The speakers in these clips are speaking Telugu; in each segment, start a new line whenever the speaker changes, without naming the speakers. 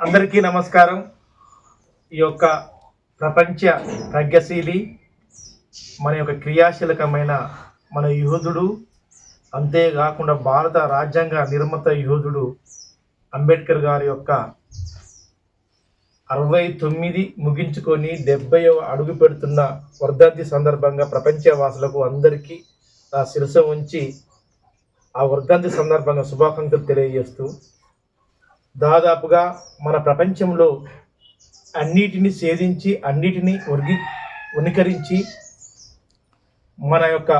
అందరికీ నమస్కారం. ఈ యొక్క ప్రపంచ ప్రజ్ఞశీలి మన యొక్క క్రియాశీలకమైన మన యోధుడు అంతేకాకుండా భారత రాజ్యాంగ నిర్మాత యోధుడు అంబేద్కర్ గారి యొక్క అరవై తొమ్మిది ముగించుకొని డెబ్బై అడుగు పెడుతున్న వర్ధంతి సందర్భంగా ప్రపంచవాసులకు అందరికీ శిరస ఉంచి ఆ వర్ధంతి సందర్భంగా శుభాకాంక్షలు తెలియజేస్తూ దాదాపుగా మన ప్రపంచంలో అన్నిటిని ఛేదించి అన్నిటినీ వర్గి ఉనికరించి మన యొక్క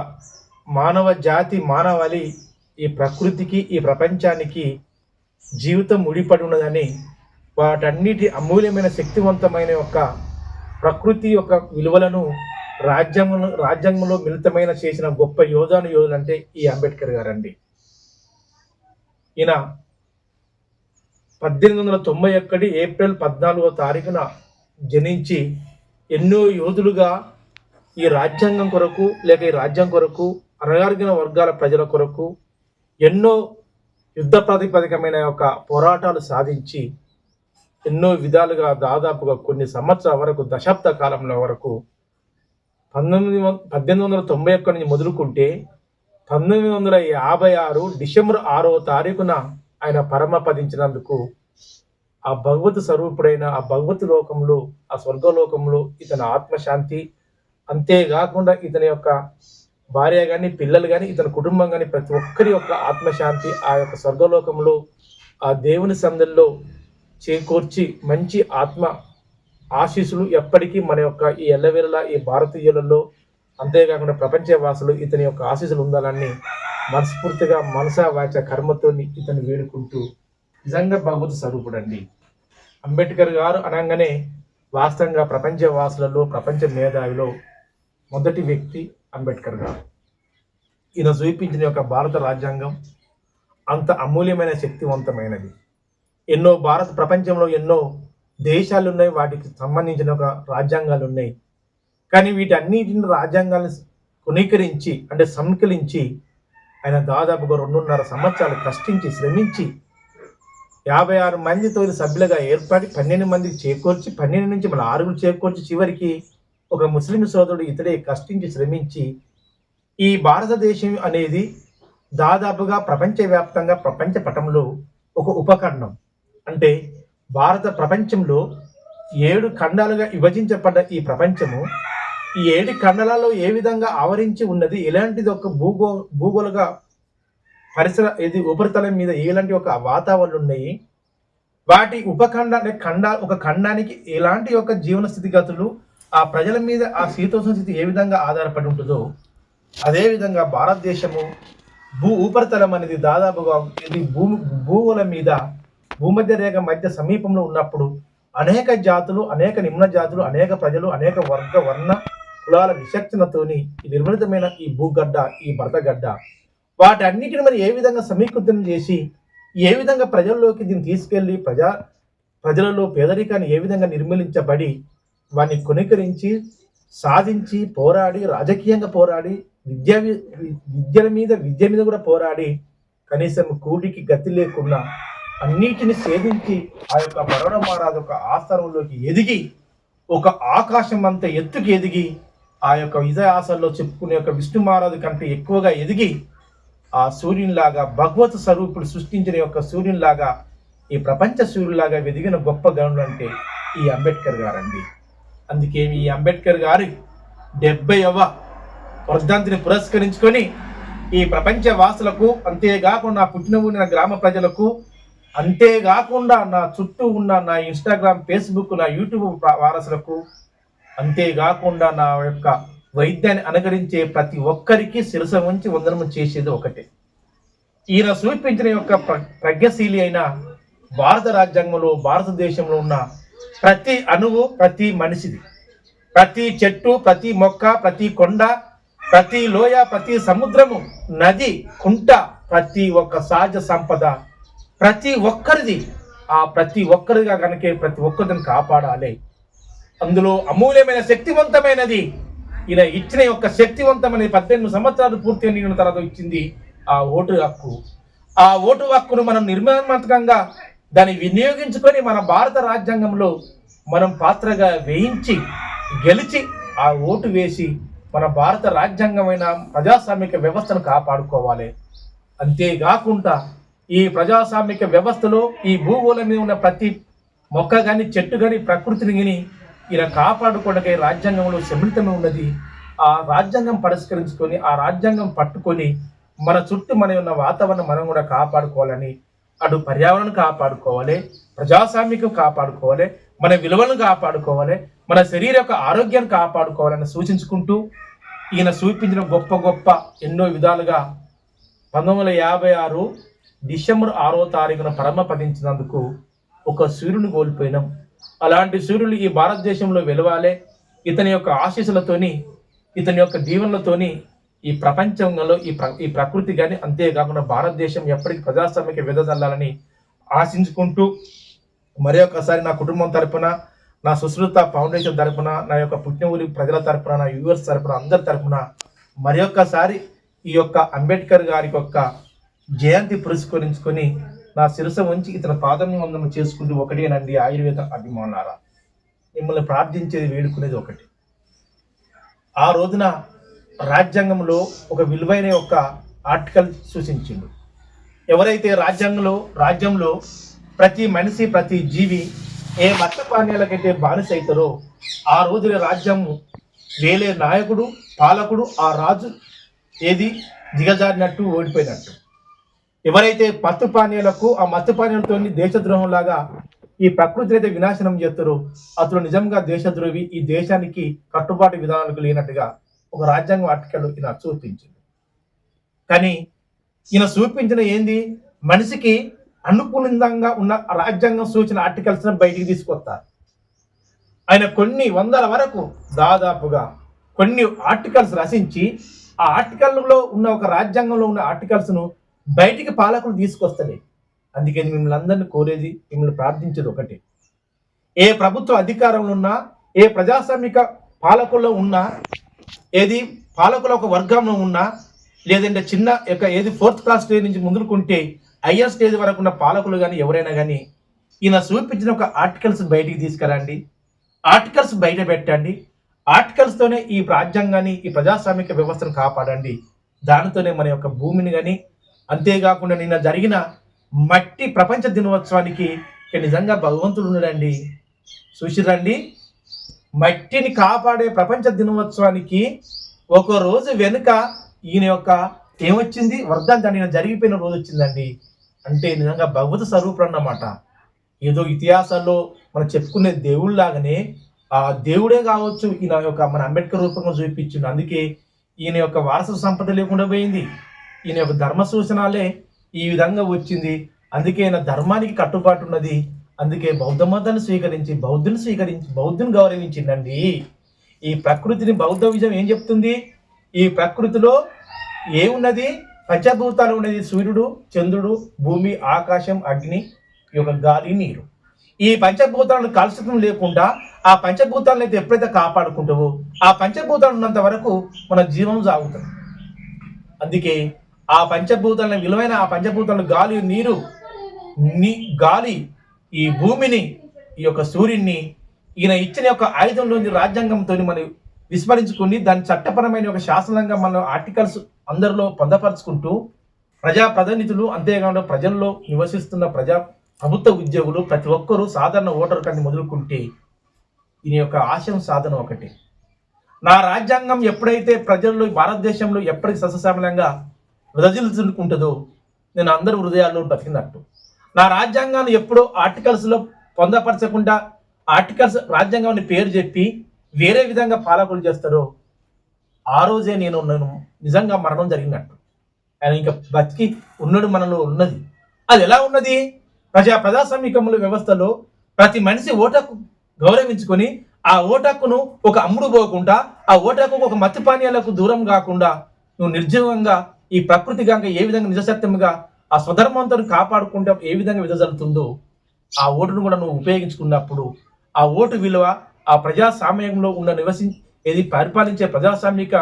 మానవ జాతి మానవాళి ఈ ప్రకృతికి ఈ ప్రపంచానికి జీవితం ముడిపడి ఉన్నదని వాటన్నిటి అమూల్యమైన శక్తివంతమైన యొక్క ప్రకృతి యొక్క విలువలను రాజ్యాంగంలో రాజ్యాంగంలో మిళితమైన చేసిన గొప్ప యోధాను యోధులు అంటే ఈ అంబేద్కర్ గారండి. ఈయన పద్దెనిమిది వందల తొంభై ఒకటి ఏప్రిల్ పద్నాలుగో తారీఖున జనించి ఎన్నో యోధులుగా ఈ రాజ్యాంగం కొరకు లేక ఈ రాజ్యం కొరకు అణగారిన వర్గాల ప్రజల కొరకు ఎన్నో యుద్ధ ప్రాతిపదికమైన యొక్క పోరాటాలు సాధించి ఎన్నో విధాలుగా దాదాపుగా కొన్ని సంవత్సరాల వరకు దశాబ్ద కాలంలో వరకు పంతొమ్మిది పద్దెనిమిది వందల తొంభై ఒక్క నుంచి మొదలుకుంటే పంతొమ్మిది వందల యాభై ఆరు డిసెంబర్ ఆరో తారీఖున ఆయన పరమపదించినందుకు ఆ భగవత్ స్వరూపుడైన ఆ భగవత్ లోకంలో ఆ స్వర్గలోకంలో ఇతని ఆత్మశాంతి. అంతేకాకుండా ఇతని యొక్క భార్య కానీ పిల్లలు కానీ ఇతని కుటుంబం కానీ ప్రతి ఒక్కరి యొక్క ఆత్మశాంతి ఆ యొక్క స్వర్గలోకంలో ఆ దేవుని సందల్లో చేకూర్చి మంచి ఆత్మ ఆశీస్సులు ఎప్పటికీ మన యొక్క ఈ ఎల్లవేళలా ఈ భారతీయులలో అంతేకాకుండా ప్రపంచ వాసులు ఇతని యొక్క ఆశీస్సులు ఉండాలని మనస్ఫూర్తిగా మనసా వాచ కర్మతో ఇతను వేడుకుంటూ నిజంగా భగవత్ స్వరూపుడండి. అంబేద్కర్ గారు అనగానే వాస్తవంగా ప్రపంచ వాసులలో ప్రపంచ మేధావిలో మొదటి వ్యక్తి అంబేద్కర్ గారు. ఈయన చూపించిన యొక్క భారత రాజ్యాంగం అంత అమూల్యమైన శక్తివంతమైనది. ఎన్నో భారత ప్రపంచంలో ఎన్నో దేశాలు ఉన్నాయి వాటికి సంబంధించిన ఒక రాజ్యాంగాలు ఉన్నాయి కానీ వీటన్నిటిని రాజ్యాంగాలను కొనీకరించి అంటే సంకలించి ఆయన దాదాపుగా రెండున్నర సంవత్సరాలు కష్టించి శ్రమించి యాభై ఆరు మందితో సభ్యులుగా ఏర్పడి పన్నెండు మందికి చేకూర్చి పన్నెండు నుంచి మన ఆరుగురు చేకూర్చి చివరికి ఒక ముస్లిం సోదరుడు ఇతడే కష్టించి శ్రమించి ఈ భారతదేశం అనేది దాదాపుగా ప్రపంచవ్యాప్తంగా ప్రపంచ పటంలో ఒక ఉపకరణం. అంటే భారత ప్రపంచంలో ఏడు ఖండాలుగా విభజించబడ్డ ఈ ప్రపంచము ఈ ఏడు ఖండాలలో ఏ విధంగా ఆవరించి ఉన్నది ఎలాంటిది ఒక భూగో భూగోళగా పరిసర ఇది ఉపరితలం మీద ఎలాంటి ఒక వాతావరణం ఉన్నాయి వాటి ఉపఖండ అంటే ఖండ ఒక ఖండానికి ఎలాంటి ఒక జీవన స్థితిగతులు ఆ ప్రజల మీద ఆ శీతోష్ణ స్థితి ఏ విధంగా ఆధారపడి ఉంటుందో అదేవిధంగా భారతదేశము భూ ఉపరితలం అనేది దాదాపుగా ఇది భూమి భూగోళం మీద భూమధ్య రేఖ మధ్య సమీపంలో ఉన్నప్పుడు అనేక జాతులు అనేక నిమ్న జాతులు అనేక ప్రజలు అనేక వర్గ వర్ణ కులాల విచక్షణతోని ఈ నిర్మితమైన ఈ భూగడ్డ ఈ భరతగడ్డ వాటన్నిటిని మరి ఏ విధంగా సమీకృతం చేసి ఏ విధంగా ప్రజల్లోకి దీన్ని తీసుకెళ్ళి ప్రజా ప్రజలలో పేదరికాన్ని ఏ విధంగా నిర్మూలించబడి వాన్ని కొనుకరించి సాధించి పోరాడి రాజకీయంగా పోరాడి విద్య విద్యల మీద విద్య మీద కూడా పోరాడి కనీసం కూటికి గతి లేకుండా అన్నిటిని సేవించి ఆ యొక్క బరోడ మహారాజు ఒక ఆస్థానంలోకి ఎదిగి ఒక ఆకాశం అంత ఎత్తుకి ఎదిగి ఆ యొక్క విజయ ఆశల్లో చెప్పుకునే యొక్క విష్ణు మహారాజు కంటే ఎక్కువగా ఎదిగి ఆ సూర్యునిలాగా భగవత్ స్వరూపుడు సృష్టించిన యొక్క సూర్యునిలాగా ఈ ప్రపంచ సూర్యులాగా వెదిగిన గొప్ప గనుడు అంటే ఈ అంబేద్కర్ గారండి. అందుకే ఈ అంబేద్కర్ గారి డెబ్బైవ వర్ధంతిని పురస్కరించుకొని ఈ ప్రపంచ వాసులకు అంతేకాకుండా పుట్టిన ఊరిన గ్రామ ప్రజలకు అంతేకాకుండా నా చుట్టూ ఉన్న నా ఇన్స్టాగ్రామ్ ఫేస్బుక్ నా యూట్యూబ్ వారసులకు అంతేకాకుండా నా యొక్క వైద్యాన్ని అనుకరించే ప్రతి ఒక్కరికి శిరస ఉంచి వందనము చేసేది ఒకటే. ఈయన చూపించిన యొక్క ప్ర- ప్రజ్ఞశీలి అయిన భారత రాజ్యాంగంలో భారతదేశంలో ఉన్న ప్రతి అణువు ప్రతి మనిషిది. ప్రతి చెట్టు ప్రతి మొక్క ప్రతి కొండ ప్రతి లోయ ప్రతి సముద్రము నది కుంట ప్రతి ఒక్క సహజ సంపద ప్రతి ఒక్కరిది ఆ ప్రతి ఒక్కరిగా కనుకే ప్రతి ఒక్కరిని కాపాడాలి. అందులో అమూల్యమైన శక్తివంతమైనది ఈయన ఇచ్చిన యొక్క శక్తివంతమైన పద్దెనిమిది సంవత్సరాలు పూర్తి అయిన తర్వాత ఇచ్చింది ఆ ఓటు హక్కు. ఆ ఓటు హక్కును మనం నిర్మాణాత్మకంగా దాన్ని వినియోగించుకొని మన భారత రాజ్యాంగంలో మనం పాత్రగా వేయించి గెలిచి ఆ ఓటు వేసి మన భారత రాజ్యాంగమైన ప్రజాస్వామిక వ్యవస్థను కాపాడుకోవాలి. అంతేకాకుండా ఈ ప్రజాస్వామిక వ్యవస్థలో ఈ భూగోళం మీద ఉన్న ప్రతి మొక్క కానీ చెట్టు కానీ ప్రకృతిని కానీ ఇలా కాపాడుకోవడానికి రాజ్యాంగంలో సమ్మిళితమే ఉన్నది. ఆ రాజ్యాంగం పరిష్కరించుకొని ఆ రాజ్యాంగం పట్టుకొని మన చుట్టూ మన ఉన్న వాతావరణం మనం కూడా కాపాడుకోవాలని అటు పర్యావరణం కాపాడుకోవాలి ప్రజాస్వామికం కాపాడుకోవాలి మన విలువలను కాపాడుకోవాలి మన శరీర యొక్క ఆరోగ్యాన్ని కాపాడుకోవాలని సూచించుకుంటూ ఈయన చూపించిన గొప్ప గొప్ప ఎన్నో విధాలుగా పంతొమ్మిది వందల యాభై ఆరు డిసెంబర్ ఆరో తారీఖున పరమపదించినందుకు ఒక సూర్యుని కోల్పోయినాం. అలాంటి సూర్యులు ఈ భారతదేశంలో వెలవాలే. ఇతని యొక్క ఆశీస్సులతోని ఇతని యొక్క దీవెనలతోని ఈ ప్రపంచంలో ఈ ప్ర ఈ ప్రకృతి కానీ అంతేకాకుండా భారతదేశం ఎప్పటికీ ప్రజాస్వామ్యకి వెదజల్లాలని ఆశించుకుంటూ మరి ఒకసారి నా కుటుంబం తరపున నా సుశ్రుత ఫౌండేషన్ తరపున నా యొక్క పుట్టినూరి ప్రజల తరపున నా యూఎస్ తరపున అందరి తరపున మరి ఒక్కసారి ఈ యొక్క అంబేద్కర్ గారి యొక్క జయంతి పురస్కరించుకొని నా శిరస ఉంచి ఇతని పాదం వందనం చేసుకుంటూ ఒకటేనండి ఆయుర్వేద అభిమానారా మిమ్మల్ని ప్రార్థించేది వేడుకునేది ఒకటి. ఆ రోజున రాజ్యాంగంలో ఒక విలువైన ఒక ఆర్టికల్ సూచించిండు. ఎవరైతే రాజ్యాంగంలో రాజ్యంలో ప్రతి మనిషి ప్రతి జీవి ఏ మత బానిస అవుతారో ఆ రోజున రాజ్యము వేలే నాయకుడు పాలకుడు ఆ రాజు ఏది దిగజారినట్టు ఓడిపోయినట్టు. ఎవరైతే మత్తు పానీయాలకు ఆ మత్తు దేశద్రోహం లాగా ఈ ప్రకృతిని అయితే వినాశనం చేస్తారో అతడు నిజంగా దేశద్రోహి. ఈ దేశానికి కట్టుబాటు విధానాలకు లేనట్టుగా ఒక రాజ్యాంగం ఆర్టికల్ ఈయన చూపించింది. కానీ ఈయన చూపించిన ఏంది? మనిషికి అనుకూలంగా ఉన్న రాజ్యాంగం సూచన ఆర్టికల్స్ బయటికి తీసుకొస్తారు. ఆయన కొన్ని వందల వరకు దాదాపుగా కొన్ని ఆర్టికల్స్ రచించి ఆ ఆర్టికల్లో ఉన్న ఒక రాజ్యాంగంలో ఉన్న ఆర్టికల్స్ను బయటికి పాలకులు తీసుకొస్తలే అందుకే మిమ్మల్ని అందరిని కోరేది మిమ్మల్ని ప్రార్థించేది ఒకటి. ఏ ప్రభుత్వ అధికారంలో ఉన్నా ఏ ప్రజాస్వామిక పాలకుల్లో ఉన్నా ఏది పాలకుల ఒక వర్గంలో ఉన్నా లేదంటే చిన్న యొక్క ఏది ఫోర్త్ క్లాస్ స్టేజ్ నుంచి ముందుకుంటే హయ్యర్ స్టేజ్ వరకు ఉన్న పాలకులు కానీ ఎవరైనా కానీ ఈయన చూపించిన ఒక ఆర్టికల్స్ బయటికి తీసుకురండి. ఆర్టికల్స్ బయట పెట్టండి. ఆర్టికల్స్తోనే ఈ రాజ్యాంగాన్ని ఈ ప్రజాస్వామిక వ్యవస్థను కాపాడండి. దానితోనే మన యొక్క భూమిని కానీ అంతేకాకుండా నిన్న జరిగిన మట్టి ప్రపంచ దినోత్సవానికి నిజంగా భగవంతుడు ఉన్నాడండి. చూసిరండి మట్టిని కాపాడే ప్రపంచ దినోత్సవానికి ఒక రోజు వెనుక ఈయన యొక్క ఏమొచ్చింది? వర్ధంతి ఈయన జరిగిపోయిన రోజు వచ్చిందండి. అంటే నిజంగా భగవత స్వరూపుడు అన్నమాట. ఏదో ఇతిహాసాల్లో మనం చెప్పుకునే దేవుళ్ళలాగానే ఆ దేవుడే కావచ్చు. ఈయన యొక్క మన అంబేద్కర్ రూపంగా చూపించిండు. అందుకే ఈయన యొక్క వారసత్వ సంపద లేకుండా పోయింది. ఈయన యొక్క ధర్మ సూచనలే ఈ విధంగా వచ్చింది. అందుకే ఈయన ధర్మానికి కట్టుబాటు ఉన్నది. అందుకే బౌద్ధ మతాన్ని స్వీకరించి బౌద్ధుని స్వీకరించి బౌద్ధుని గౌరవించిందండి. ఈ ప్రకృతిని బౌద్ధ విజయం ఏం చెప్తుంది? ఈ ప్రకృతిలో ఏమున్నది పంచభూతాలు ఉన్నది. సూర్యుడు చంద్రుడు భూమి ఆకాశం అగ్ని ఈ యొక్క గాలి నీరు. ఈ పంచభూతాలను కలుషితం లేకుండా ఆ పంచభూతాలను అయితే ఎప్పుడైతే కాపాడుకుంటావో ఆ పంచభూతాలు ఉన్నంత వరకు మన జీవం సాగుతుంది. అందుకే ఆ పంచభూతాలను విలువైన ఆ పంచభూతాలు గాలి నీరు నీ గాలి ఈ భూమిని ఈ యొక్క సూర్యుడిని ఈయన ఇచ్చిన యొక్క ఆయుధంలోని రాజ్యాంగంతో మనం విస్మరించుకుని దాని చట్టపరమైన ఒక శాసనంగా మన ఆర్టికల్స్ అందరిలో పొందపరుచుకుంటూ ప్రజా ప్రతినిధులు అంతేకాకుండా ప్రజల్లో నివసిస్తున్న ప్రజా ప్రభుత్వ ఉద్యోగులు ప్రతి ఒక్కరూ సాధారణ ఓటర్ కంటే మొదలుకుంటే దీని యొక్క ఆశయం సాధన ఒకటి. నా రాజ్యాంగం ఎప్పుడైతే ప్రజల్లో భారతదేశంలో ఎప్పటికీ సస్యశ్యామలంగా విదజిల్లుకుంటుందో నేను అందరి హృదయాల్లో బతికినట్టు నా రాజ్యాంగాన్ని ఎప్పుడో ఆర్టికల్స్లో పొందపరచకుండా ఆర్టికల్స్ రాజ్యాంగాన్ని పేరు చెప్పి వేరే విధంగా పాలకులు చేస్తారో ఆ రోజే నేను నేను నిజంగా మరణం జరిగినట్టు. ఆయన ఇంకా బతికి ఉన్నడు మనలో ఉన్నది. అది ఎలా ఉన్నది? ప్రజా ప్రజాస్వామికముల వ్యవస్థలో ప్రతి మనిషి ఓటకు గౌరవించుకొని ఆ ఓటక్కును ఒక అమ్ముడు పోకుండా ఆ ఓటకు ఒక మత్తి పానీయాలకు దూరం కాకుండా నువ్వు నిర్జీవంగా ఈ ప్రకృతి గంగ ఏ విధంగా నిజసత్యముగా ఆ స్వధర్మంతో కాపాడుకుంటే ఏ విధంగా విదజల్లుతుందో ఆ ఓటును కూడా నువ్వు ఉపయోగించుకున్నప్పుడు ఆ ఓటు విలువ ఆ ప్రజాస్వామ్యంలో ఉన్న నివసి ఏది పరిపాలించే ప్రజాస్వామిక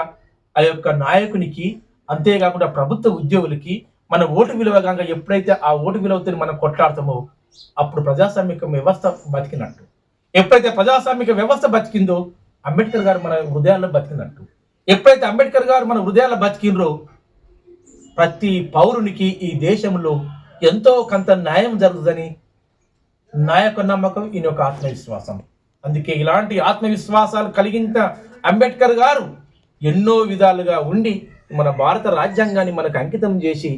ఆ యొక్క నాయకునికి అంతేకాకుండా ప్రభుత్వ ఉద్యోగులకి మన ఓటు విలువ గంగ ఎప్పుడైతే ఆ ఓటు విలువతో మనం కొట్లాడతామో అప్పుడు ప్రజాస్వామిక వ్యవస్థ బతికినట్టు. ఎప్పుడైతే ప్రజాస్వామిక వ్యవస్థ బతికిందో అంబేద్కర్ గారు మన హృదయాల్లో బతికినట్టు. ఎప్పుడైతే అంబేద్కర్ గారు మన హృదయాల్లో బతికినరో ప్రతి పౌరునికి ఈ దేశంలో ఎంతో కొంత న్యాయం జరుగుతుందని నా యొక్క నమ్మకం ఈయన యొక్క ఆత్మవిశ్వాసం. అందుకే ఇలాంటి ఆత్మవిశ్వాసాలు కలిగిన అంబేద్కర్ గారు ఎన్నో విధాలుగా ఉండి మన భారత రాజ్యాంగాన్ని మనకు అంకితం చేసి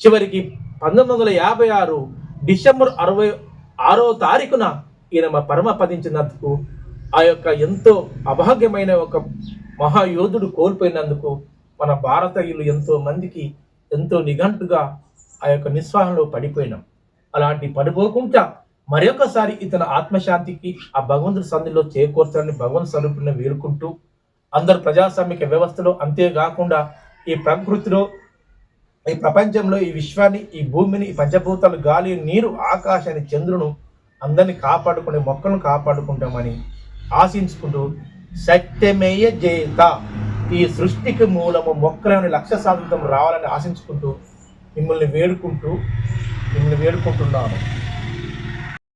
చివరికి పంతొమ్మిది వందల యాభై ఆరు డిసెంబర్ అరవై ఆరో తారీఖున ఈయన పరమ పదించినందుకు ఆ యొక్క ఎంతో అభాగ్యమైన ఒక మహాయోధుడు కోల్పోయినందుకు మన భారతీయులు ఎంతో మందికి ఎంతో నిఘంటుగా ఆ యొక్క నిస్వాహంలో పడిపోయినాం. అలాంటి పడిపోకుండా మరొకసారి ఇతని ఆత్మశాంతికి ఆ భగవంతుడి సంధిలో చేకూర్చాలని భగవంతు స్వరూపుని వేడుకుంటూ అందరు ప్రజాస్వామిక వ్యవస్థలో అంతేకాకుండా ఈ ప్రకృతిలో ఈ ప్రపంచంలో ఈ విశ్వాన్ని ఈ భూమిని ఈ పంచభూతాలు గాలి నీరు ఆకాశాన్ని చంద్రును అందరిని కాపాడుకునే మొక్కలను కాపాడుకుంటామని ఆశించుకుంటూ సత్యమేయ జయత ఈ సృష్టికి మూలము మొక్కలని లక్ష్య సాధితం రావాలని ఆశించుకుంటూ మిమ్మల్ని వేడుకుంటూ మిమ్మల్ని వేడుకుంటున్నాను.